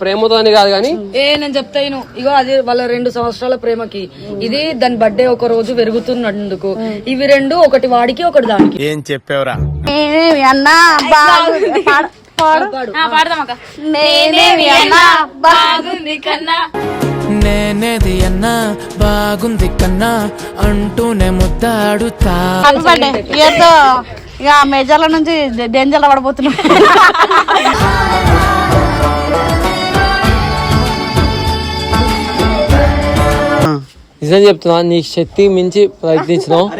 ప్రేమతో అని కాదు కానీ ఏ నేను చెప్తాను ఇగో అది వాళ్ళ రెండు సంవత్సరాల ప్రేమకి. ఇది దాని బర్త్డే ఒక రోజు పెరుగుతున్నందుకు. ఇవి రెండు ఒకటి వాడికి ఒకటి దానికి. ఏం చెప్పావురా? నేనేది అన్నా బాగుంది కన్నా అంటూనే ముద్దాడుతా. ఇక మేజర్ల నుంచి డేంజర్లో పడబోతున్నాం నిజం చెప్తున్నా నీ శక్తి మించి ప్రయత్నించినావు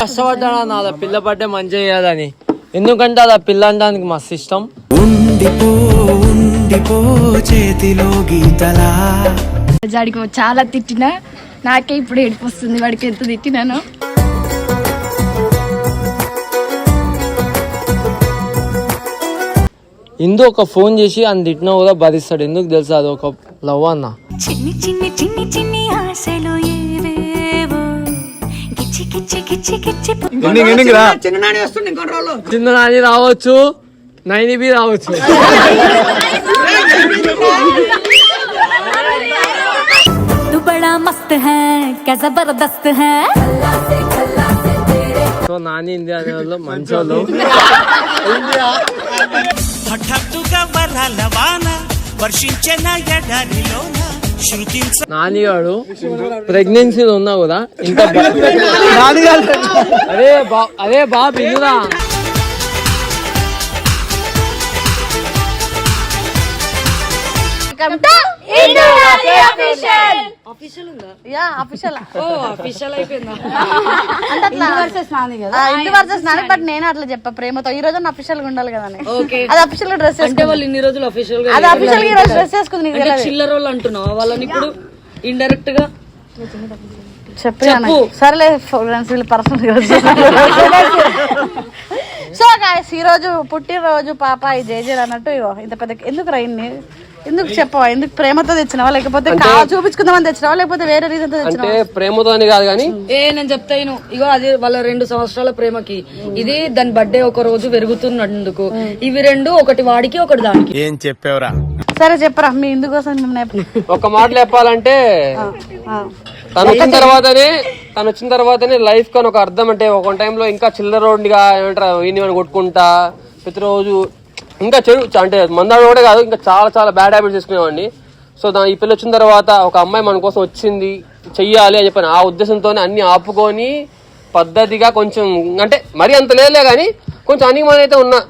కష్టపడ్డా నా పిల్ల పడ్డే మంచి చేయాలని. ఎందుకంటే అది ఆ పిల్ల అనడానికి మస్తు ఇష్టం. ఉండిపో ఉండిపో చేతిలో గీతలా. వాడికి చాలా తిట్టినా నాకే ఇప్పుడు ఏడుపు వస్తుంది వాడికి ఎంత తిట్టినాను. ఇందు ఒక ఫోన్ చేసి అని తిట్టినా కూడా భరిస్తాడు ఎందుకు తెలుసా అది ఒక లవ్ అన్న చిన్ని చిన్ని చిన్ని చిన్ని ఆశలు ఏవేవో గిచ్చి గిచ్చి గిచ్చి గిచ్చి చిన్న నాని రావచ్చు నైని బి రావచ్చు तू बड़ा मस्त है क्या जबरदस्त है సో నాని ఇండియా అనే వాళ్ళు మంచి వాళ్ళు హఠాత్తుగా వరాల వాన వర్షించిన ఎడారిలోన శృతించ నాని గాడు ప్రెగ్నెన్సీ ఉన్నా కూడా ఇంకా బా- అరే బా అరే బా బిన్నురా యా అఫీషియల్ ఓ అఫీషియల్ అయిపోయిందా? అంటే అట్లా ఆ, ఇంటి వర్సెస్ నాని బట్ నేను అట్లా చెప్పా ప్రేమతో. ఈ రోజు అఫీషియల్గా ఉండాలి కదా అని. ఓకే. అది అఫీషియల్గా డ్రెస్ అంటే వాళ్ళు ఇన్ని రోజులు అఫీషియల్గా అది అఫీషియల్గా ఈ రోజు డ్రెస్ వేసుకుంది నీకు అంటే తెలియదు. చిల్లర వాళ్ళు అంటున్నావు? వాళ్ళని ఇప్పుడు ఇండైరెక్ట్గా చెప్పు. సరేలే ఫ్రెండ్స్ వీళ్ళు పర్సనల్ సో గాయస్ ఈ రోజు పుట్టినరోజు పాప ఈ జేజేలు అన్నట్టు ఇంత పెద్ద ఎందుకు రైన్ని ఎందుకు చెప్పవా? ఎందుకు ప్రేమతో తెచ్చినావా? లేకపోతే చూపించుకుందామని తెచ్చినావా? లేకపోతే వేరే రీజన్తో అంటే ప్రేమతో అని కాదు కానీ ఏ నేను చెప్తాను ఇగో అది వాళ్ళ రెండు సంవత్సరాల ప్రేమకి. ఇది దాని బర్త్డే ఒక రోజు పెరుగుతున్నందుకు. ఇవి రెండు ఒకటి వాడికి ఒకటి దానికి. ఏం చెప్పావురా? సరే చెప్పరా మీ ఇందుకోసం ఒక మాటలు చెప్పాలంటే. తను వచ్చిన తర్వాతనే తను వచ్చిన తర్వాతనే లైఫ్ కానీ ఒక అర్థం అంటే ఒక టైంలో ఇంకా చిల్లర రోడ్డుగా ఏమంటారు ఈయన కొట్టుకుంటా ప్రతిరోజు ఇంకా చెడు అంటే మందాడు కూడా కాదు ఇంకా చాలా చాలా బ్యాడ్ హ్యాబిట్స్ తీసుకునేవాడిని సో దా ఈ పిల్ల వచ్చిన తర్వాత ఒక అమ్మాయి మన కోసం వచ్చింది చెయ్యాలి అని చెప్పాను. ఆ ఉద్దేశంతోనే అన్ని ఆపుకొని పద్ధతిగా కొంచెం అంటే మరీ అంత లేదులే కానీ కొంచెం అనిమని ఉన్నా.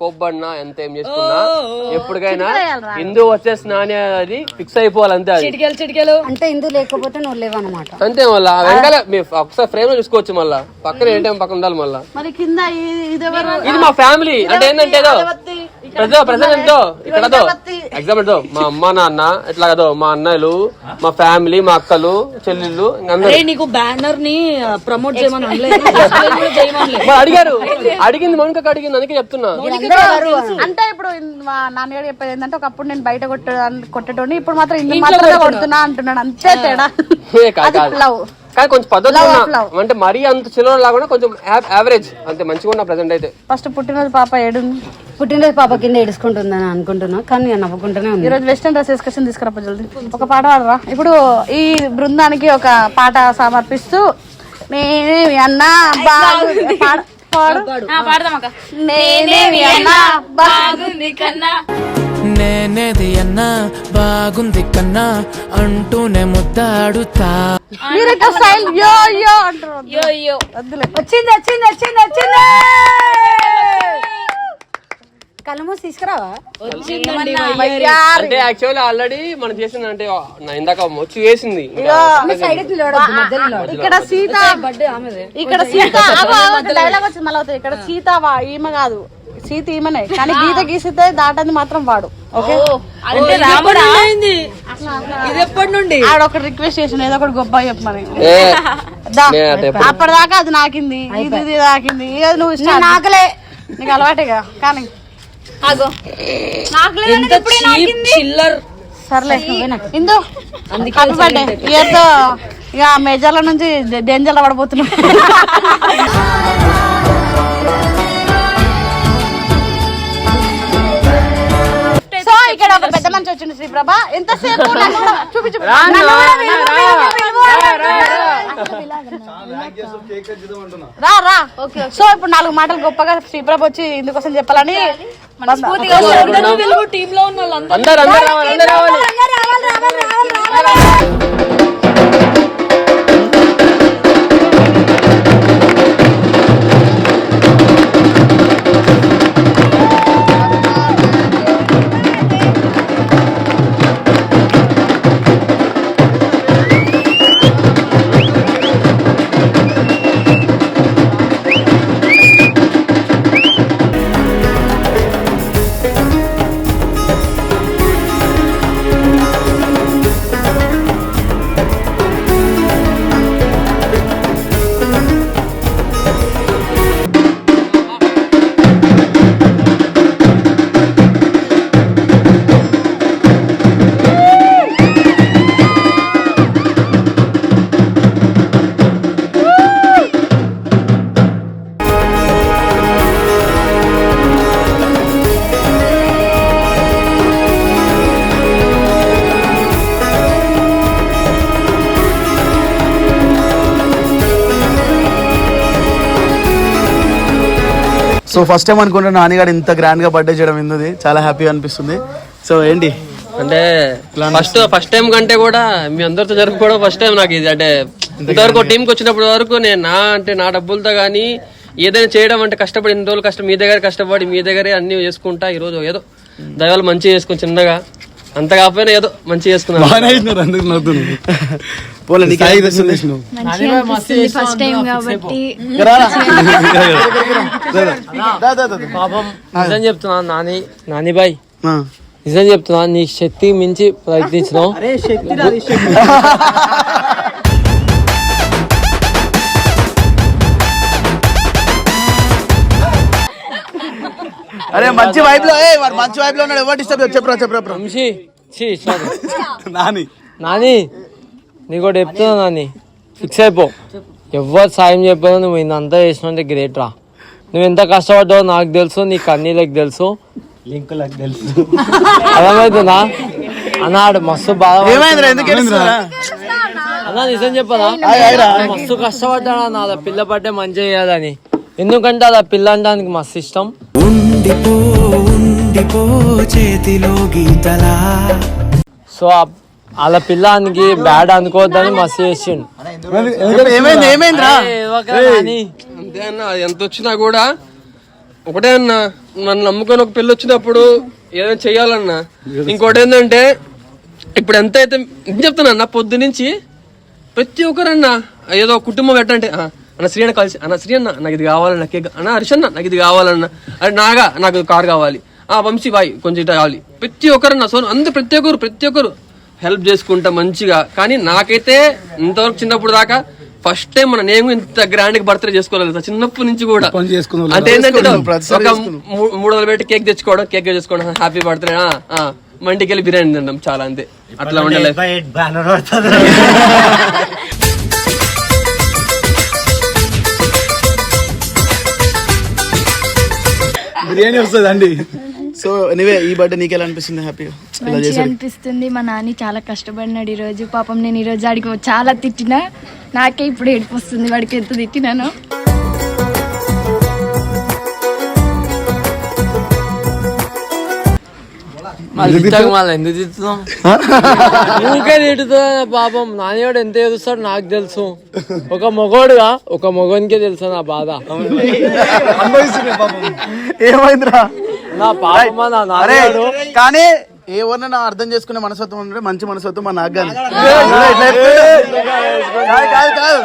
కోప్పడినా ఎంత ఏం చేసుకున్నా ఎప్పటికైనా హిందూ వచ్చేసి నాని అది ఫిక్స్ అయిపోవాలి అంతే అది. చిటికెలు చిటికెలు. అంటే ఇందు లేకపోతే నువ్వు లేవన్నమాట. అంతే మళ్ళా వెనకాల మీ ఒకసారి ఫ్రేమ్లో చూసుకోవచ్చు మళ్ళా. పక్కన ఏంటో పక్కన ఉండాలి మళ్ళా. మరి కింద ఇది- మా ఫ్యామిలీ. అంటే ఏంటంటే ఏదో ప్రజో ప్రజెంట్ ఎంతో ఇక్కడ ఏదో ఎగ్జాంపుల్ మా అమ్మ నాన్న ఇట్లా ఏదో మా అన్నయ్యలు మా ఫ్యామిలీ మా అక్కలు చెల్లెళ్ళు నీకు బ్యానర్ని ప్రమోట్ చేయమని అడిగారు. అడిగింది మౌనికకి అడిగింది అందుకే చెప్తున్నా. అంటే ఇప్పుడు మా నాన్నగారు చెప్పేది ఏంటంటే ఒకప్పుడు నేను బయట కొట్ట కొట్టేటోని ఇప్పుడు మాత్రం ఇందులో మాత్రమే కొడుతున్నా అంటున్నాడు అంతే తేడా. లవ్. కానీ కొంచెం పద్ధతి. అంటే మరీ అంత చిల్లర లాగా కొంచెం యావరేజ్ అంతే మంచిగా ఉన్నా ప్రజెంట్ అయితే. ఫస్ట్ పుట్టినరోజు పాప ఏడు. పుట్టినరోజు పాప కింద ఏడుచుకుంటుందని అనుకుంటున్నా కానీ నేను నవ్వుకుంటూనే ఈ ఉంది రోజు వెస్టర్న్ డ్రెస్ వేసుకొచ్చి తీసుకురా జల్దీ. ఒక పాట పాడరా? ఇప్పుడు ఈ బృందానికి ఒక పాట సమర్పిస్తూ నేనేమి అన్నా బాగుంది పాడ- అన్నా బాగుంది నేనేది అన్నా బాగుంది కన్నా అంటూనే ముద్దాడుతా. మీరు ఇట్లా స్టైల్ యో యో అంటారు వద్దులే. వచ్చింది వచ్చింది వచ్చింది వచ్చింది. కళ్ళు మూసి తీసుకురావా? వచ్చిందండి వయ్యారి. అంటే యాక్చువల్లీ ఆల్రెడీ మనం చేసింది అంటే నా ఇందాక వచ్చి వేసింది. సైడ్ నిలబడొద్దు మధ్యలో నిలబడు. ఇక్కడ సీత ఇక్కడ సీత డైలాగ్ వచ్చింది మళ్ళీ అవుతుంది ఇక్కడ సీత వా- ఈమె కాదు. సీత ఈమెనే. కానీ గీత గీసితే దాటది మాత్రం వాడు. ఓకే? అంటే రాముడు? అయింది? ఇది ఎప్పటి నుండి? ఆడ ఒక రిక్వెస్ట్ చేసిన ఏదో ఒకటి గొప్ప చెప్పమని అప్పటిదాకా అది నాకింది ఇది నాకింది. నువ్వు ఇష్టం. నాకలే నీకు అలవాటేగా. కానీ ఎంత చీప్ చిల్లర్. సర్లే ఇందు. హ్యాపీ బర్త్డే ఇయర్తో ఇక మేజర్ల నుంచి డేంజర్ పడబోతున్నాం సో ఇక్కడ ఒక పెద్ద మనిషి వచ్చింది శ్రీప్రభ. ఎంతసేపు చూపి రా సో ఇప్పుడు నాలుగు మాటలు గొప్పగా శ్రీప్రభ వచ్చి ఇందుకోసం చెప్పాలని టీమ్లో ఉన్న వాళ్ళందరూ అందరు అందరు రావాలి అందరు రావాలి సో ఫస్ట్ టైం అనుకుంటా నాన్నగారు ఇంత గ్రాండ్గా బర్త్డే చేయడం ఎందుది? చాలా హ్యాపీగా అనిపిస్తుంది. సో ఏంటి? అంటే ఫస్ట్ ఫస్ట్ టైం కంటే కూడా మీ అందరితో జరుపుకోవడం ఫస్ట్ టైం నాకు ఇది. అంటే ఇంతవరకు టీంకి వచ్చినప్పటి వరకు నేను నా అంటే నా డబ్బులతో కానీ ఏదైనా చేయడం అంటే కష్టపడి ఇన్ని రోజులు కష్టం మీ దగ్గర కష్టపడి మీ దగ్గరే అన్ని చేసుకుంటా ఈ రోజు ఏదో దయవాళ్ళు మంచిగా చేసుకుని చిన్నగా అంత కాకపోయినా ఏదో మంచిగా చేసుకున్నాను. పోలే నీకు ఎలా అనిపిస్తుంది? ఫస్ట్ టైం కాబట్టి. రారా. దా, దా, దా, దా. పాపం నిజం చెప్తున్నా నాని నాని బాయ్. నిజం చెప్తున్నా నీ శక్తి మించి ప్రయత్నించినావు అరే మంచి వైబ్లో ఏ వాడు మంచి వైబ్లో ఉన్నాడు. ఎవరు డిస్టర్బ్ చెప్పరా చెప్పరా వంశీ ఛీ, sorry. నాని. నాని నీకు చెప్తున్నా నాని. ఫిక్స్ అయిపో. ఎవరు సాయం చెప్పావు నువ్వు ఇంతంతా చేసినంటే గ్రేట్ రా. నువ్వు ఎంత కష్టపడ్డావో నాకు తెలుసు నీ కన్నీళ్ళకి తెలుసు. అర్థమవుతుందా అన్నాడు మస్తు బాధ ఏమైందిరా? ఎందుకు ఏడుస్తున్నారా? అన్నా నిజం చెప్పదా ఆయ్, ఆయ్ రా. మస్తు కష్టపడ్డా నా అలా పిల్ల పట్టే మంచిగా చేయాలని. ఎందుకంటే అలా పిల్ల అంటే మస్తు ఇష్టం. ఉండిపో ఉండిపో చేతిలో గీతలా. సో ఆ- అలా పిల్లానికి బ్యాడ్ అనుకోవద్దని మస్తు చేసిండు. ఏమైంది ఏమైందిరా? అంతే అన్న ఎంత వచ్చినా కూడా ఒకటే అన్న నన్ను నమ్ముకొని ఒక పెళ్ళి వచ్చినప్పుడు ఏదైనా చెయ్యాలన్నా. ఇంకోటి ఏంటంటే ఇప్పుడు ఎంత అయితే ఏం చెప్తున్నా అన్న పొద్దు నుంచి ప్రతి ఒక్కరన్నా ఏదో కుటుంబం ఎట్టంటే "ఆ, అన్న శ్రీ అన్న కలిసి అన్న శ్రీ అన్న నాకు ఇది కావాలన్న కేక్ అన్న హరిషన్న నాకు ఇది కావాలన్న అరే నాగా నాకు కార్ కావాలి. ఆ వంశీ బాయ్ కొంచెం ఇట్లా కావాలి ప్రతి ఒక్కరన్నా సో అందరు ప్రతి ఒక్కరు ప్రతి ఒక్కరు హెల్ప్ చేసుకుంటా మంచిగా. కానీ నాకైతే ఇంతవరకు చిన్నప్పుడు దాకా ఫస్ట్ టైం మన నేను ఇంత గ్రాండ్గా బర్త్డే చేసుకోలేదు చిన్నప్పటి నుంచి కూడా. అంటే ఏంటంటే ఒక మూడు వందలు పెట్టి కేక్ తెచ్చుకోవడం కేక్ తెచ్చుకోవడం హ్యాపీ బర్త్డే మా ఇంటికి వెళ్ళి బిర్యానీ తినడం చాలా అంతే. అట్లా ఉండాలి బిర్యానీ వస్తుంది అండి సో నీవే ఈ బర్త్డే నీకు ఎలా అనిపిస్తుంది? హ్యాపీగా మంచిగా అనిపిస్తుంది. మా నాని చాలా కష్టపడినాడు ఈ రోజు పాపం నేను ఈ రోజు ఆడికి చాలా తిట్టినా. నాకే ఇప్పుడు ఏడుపు వస్తుంది. వాడికి ఎంత తిట్టినాను. ఊకే తిట్టుతా పాపం. నానివాడు ఎంత ఏడుస్తాడు నాకు తెలుసు. ఒక మొగోడుగా ఒక మొగోనికే తెలుసు నా బాధ. ఏమైందిరా? నా పాపమా నా నానివాడు కానీ ఎవరినైనా అర్థం చేసుకునే మనస్తత్వం ఉంటే మంచి మనస్తత్వం మా నాకు కానీ ఎట్లా? కాదు కాదు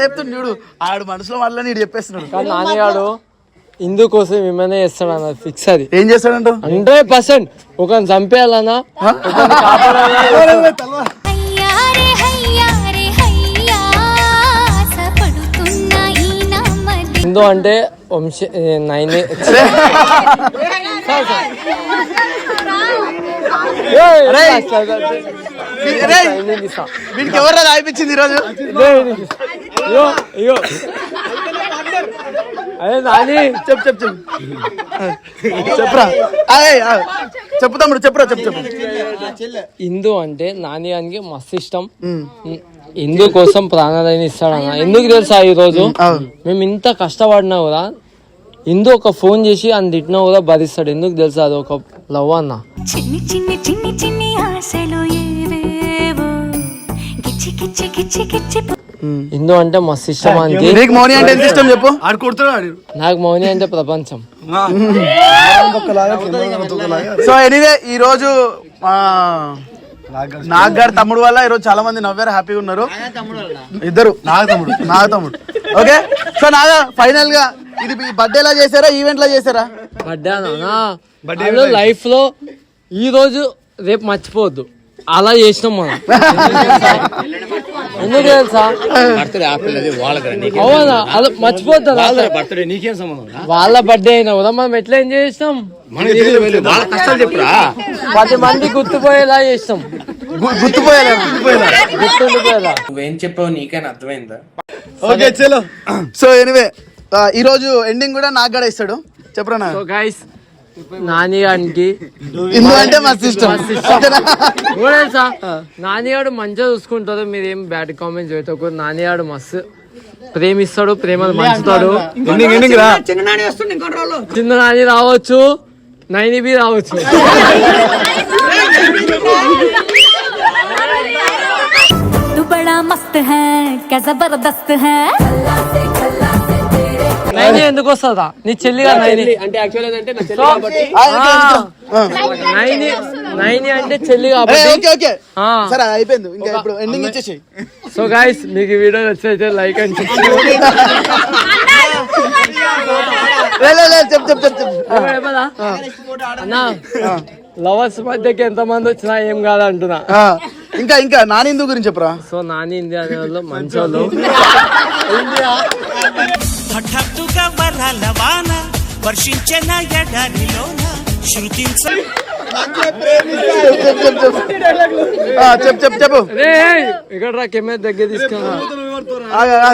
చెప్తుంది చూడు ఆడు మనసులో మళ్ళీ నీడు చెప్పేస్తున్నాడు. కానీ నానివాడు ఇందు కోసం ఏమైనా చేస్తాడు అన్న ఫిక్స్ అది. ఏం చేస్తాడంట? Hundred percent. ఒకరిని చంపేయాలన్నా హిందూ అంటే వంశ నైన్. వీడికి ఎవరు రాయిపించింది ఈరోజు? అయ్యో అయ్యో. అదే నాని చెప్పు చెప్పు చెప్పు. చెప్పురా. అరే ఆ, చెప్పు తమ్ముడు చెప్పురా చెప్పు చెప్పు. హిందూ అంటే నాని గారికి మస్తు ఇష్టం. హిందూ కోసం ప్రాణాలైన ఇస్తాడన్న. ఎందుకు తెలుసా ఈ రోజు మేము ఇంత కష్టపడినా కూడా హిందూ ఒక ఫోన్ చేసి అని తిట్టినా కూడా భరిస్తాడు ఎందుకు తెలుసా? అది ఒక లవ్ అన్న. చిన్ని చిన్ని చిన్ని చిన్ని ఆశలు ఏవేవో. గిచ్చి గిచ్చి గిచ్చి గిచ్చి హిందూ అంటే మస్తు ఇష్టం అంతే నీకు మౌని అంటే ఎంత ఇష్టం చెప్పు? ఆడు కొడుతున్నాడు నాకు మౌని అంటే ప్రపంచం. సో ఎనీవే ఈ రోజు ఆ, నాగ్ గారి తమ్ముడు వల్ల ఈ రోజు చాలా మంది నవ్వారు హ్యాపీగా ఉన్నారు. ఇద్దరు. నాగ తమ్ముడు నాగ తమ్ముడు ఓకే? సో నాగా ఫైనల్గా ఇది బర్త్డే లా చేశారా ఈవెంట్ లా చేశారా? బర్త్డే లైఫ్లో ఈ రోజు రేపు మర్చిపోవద్దు. అలా చేసినాం మనం. ఎందుకు తెలుసా? అవునా? మర్చిపోద్దా సంబంధం వాళ్ళ బర్త్డే అయినా కూడా మనం ఎట్లా ఎంజాయ్ కష్టాలు చెప్పురా. పది మంది గుర్తుపోయేలా చేసినాం. గు- గుర్తుపోయేలా గుర్తుపోయేలా. గుర్తుండిపోయేలా. నువ్వేం చెప్పావు నీకైనా అర్థమైందా? ఓకే చలో సో ఎనివే ఈ రోజు ఎండింగ్ కూడా నాకు కూడా ఇస్తాడు. చెప్పరా సో గైస్ నానిగానికి అంటే మా సిస్టమ్ కూడా సార్ నానిగాడు మంచిగా చూసుకుంటారు మీరు ఏం బ్యాడ్ కామెంట్స్ పెట్టకూడదు నానిగాడు మస్తు ప్రేమిస్తాడు ప్రేమను మంచుతాడు. చిన్న నాని రావచ్చు నైని బి రావచ్చు. బడా మస్త్ హై కే జబర్దస్త్ హై. నైని ఎందుకు వస్తుందా? నీ చెల్లిగా నైని. అంటే యాక్చువల్ ఏంటంటే నా చెల్లి కాబట్టి. నైని నైని అంటే చెల్లి కాబట్టి. Okay okay. ఆ. సరే అది అయిపోయింది. ఇంకా ఇప్పుడు ఎండింగ్ ఇచ్చేసి సో గైస్ మీకు ఈ వీడియో నచ్చితే లైక్ అని చెప్పి చెప్పు చెప్పు అన్నా లవర్స్ మధ్యకి ఎంత మంది వచ్చినా ఏం కాదంటున్నా. ఆ, ఇంకా ఇంకా నానిందు గురించి చెప్పరా? సో నాని ఇండియా అనే వాళ్ళు మంచి వాళ్ళు వర్షించిన ఎడారిలోన శృతించ చెప్పు చెప్పు చెప్పు ఆ, చెప్పు చెప్పు చెప్పు. రే ఇక్కడ రా కెమెరా దగ్గర తీసుకున్నా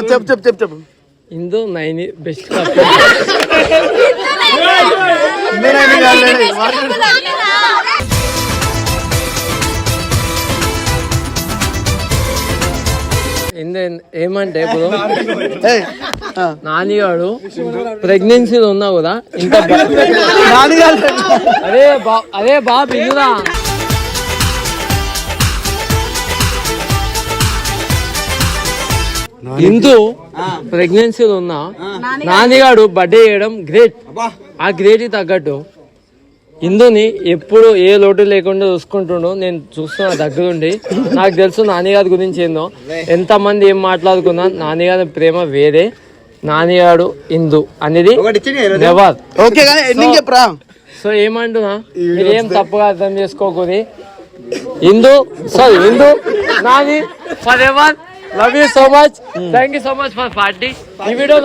చెప్పు చెప్పు చెప్పు చెప్పు. ఇందు నైని బెస్ట్ ఏమంటే ఇప్పుడు. నానిగాడు ప్రెగ్నెన్సీలో ఉన్నా కూడా ఇంత కాదు. అదే బా అదే బాబు ఇందురా. ఇందు ప్రెగ్నెన్సీలో ఉన్నా. నానిగాడు బర్త్డే చేయడం గ్రేట్ ఆ గ్రేట్ తగ్గట్టు. ఇందుని ఎప్పుడు ఏ లోటు లేకుండా చూసుకుంటుండో నేను చూస్తున్నా దగ్గరుండి. నాకు తెలుసు నానిగారి గురించి ఏందో. ఎంత మంది ఏం మాట్లాడుకున్నా నానిగారి ప్రేమ వేరే నానిగాడు ఇందు అనేది నెవర్. ఓకే సో ఏమంటున్నా? మీరు ఏం తప్పుగా అర్థం చేసుకోకూరి Indu sorry Indu Nani forever love you so much thank you so much for party ఈ వీడియో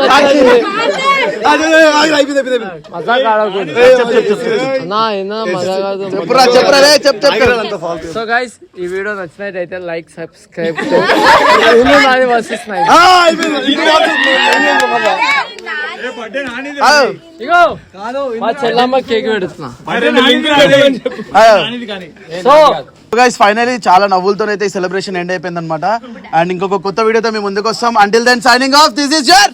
సో గైస్ ఈ వీడియో నచ్చినట్టయితే లైక్ సబ్స్క్రైబ్ ఇగో మా చెల్లమ్మ కేక్ పెడుతున్నా. సో గైస్ ఫైనలీ చాలా నవ్వులతో అయితే ఈ సెలబ్రేషన్ ఎండ్ అయిపోయింది అనమాట అండ్ ఇంకొక కొత్త వీడియోతో మేము ముందుకు వస్తాం until then signing off this is your